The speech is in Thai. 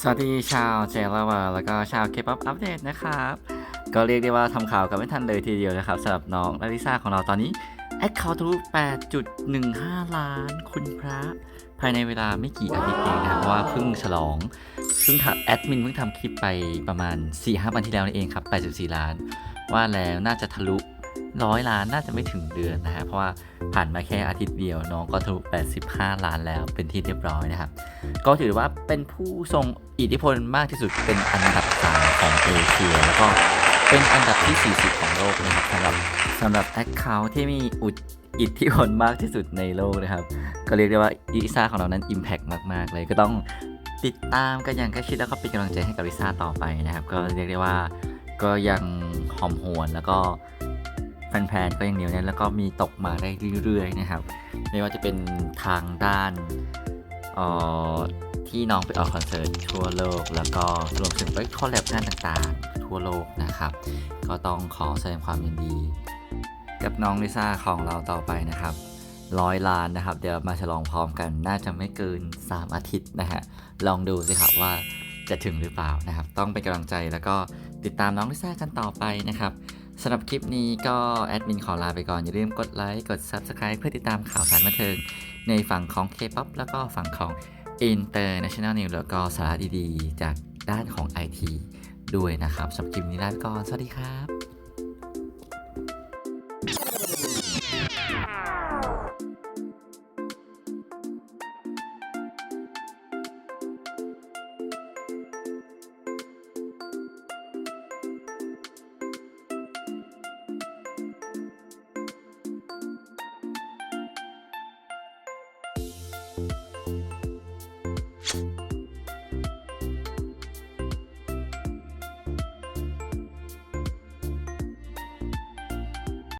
สวัสดีชาวเจลาวาแล้วก็ชาวเคป๊อปอัปเดตนะครับ ก็เรียกได้ว่าทำข่าวกันไม่ทันเลยทีเดียวนะครับสำหรับน้องลาลิซ่าของเราตอนนี้แอคเคาท์ทะลุ8.15 ล้านคุณพระ ภายในเวลาไม่กี่อาทิตย์เองนะครับเพราะว่าเพิ่งฉลองเพิ่งทำแอดมินเพิ่งทำคลิปไปประมาณ 4-5 วันที่แล้วนี่เองครับ 8.4 ล้าน ว่าแล้วน่าจะทะลุ ร้อยล้านน่าจะไม่ถึงเดือนนะฮะเพราะว่าผ่านมาแค่อาทิตย์เดียวน้องก็ทะลุ85 ล้านแล้วเป็นที่เรียบร้อยนะครับ ก็ถือว่าเป็นผู้ทรงอิทธิพลมากที่สุดเป็นอันดับ3ของเอเชียแล้วก็เป็นอันดับที่ 40 ของโลกนะครับสำหรับสำหรับแอคเคาท์ที่มีอุดอิทธิพลมากที่สุดในโลกนะครับ ก็เรียกได้ว่าลิซ่าของเรานั้น Impact มาก ๆ เลยก็ต้องติดตามกันอย่างใกล้ชิดแล้วก็เป็นกำลังใจให้กับลิซ่าต่อไปนะครับ ก็เรียกได้ว่าก็ยังหอมหวนแล้วก็ แฟนๆก็ยังเหนียวแน่นแล้วก็มีตกมาได้เรื่อยๆนะครับ ไม่ว่าจะเป็นทางด้านออที่น้องไปออกคอนเสิร์ตทั่วโลก แล้วก็รวมถึงไปคอลแลบงานต่างๆ ทั่วโลกนะครับ ก็ต้องขอแสดงความยินดี กับน้องลิซ่าของเราต่อไปนะครับร้อยล้านนะครับ เดี๋ยวมาฉลองพร้อมกันน่าจะไม่เกิน 3 อาทิตย์นะฮะลองดูสิครับว่าจะถึงหรือเปล่านะครับ ต้องเป็นกำลังใจแล้วก็ติดตามน้องลิซ่ากันต่อไปนะครับ สำหรับคลิปนี้ก็แอดมินขอลาไปก่อนอย่าลืมกดไลค์กด Subscribe เพื่อติดตามข่าวสารบันเทิง ในฝั่งของ K-POP แล้วก็ฝั่งของ International News แล้วก็สาระดีๆ จากด้านของ IT ด้วยนะครับสำหรับคลิปนี้ลาไปก่อนสวัสดีครับ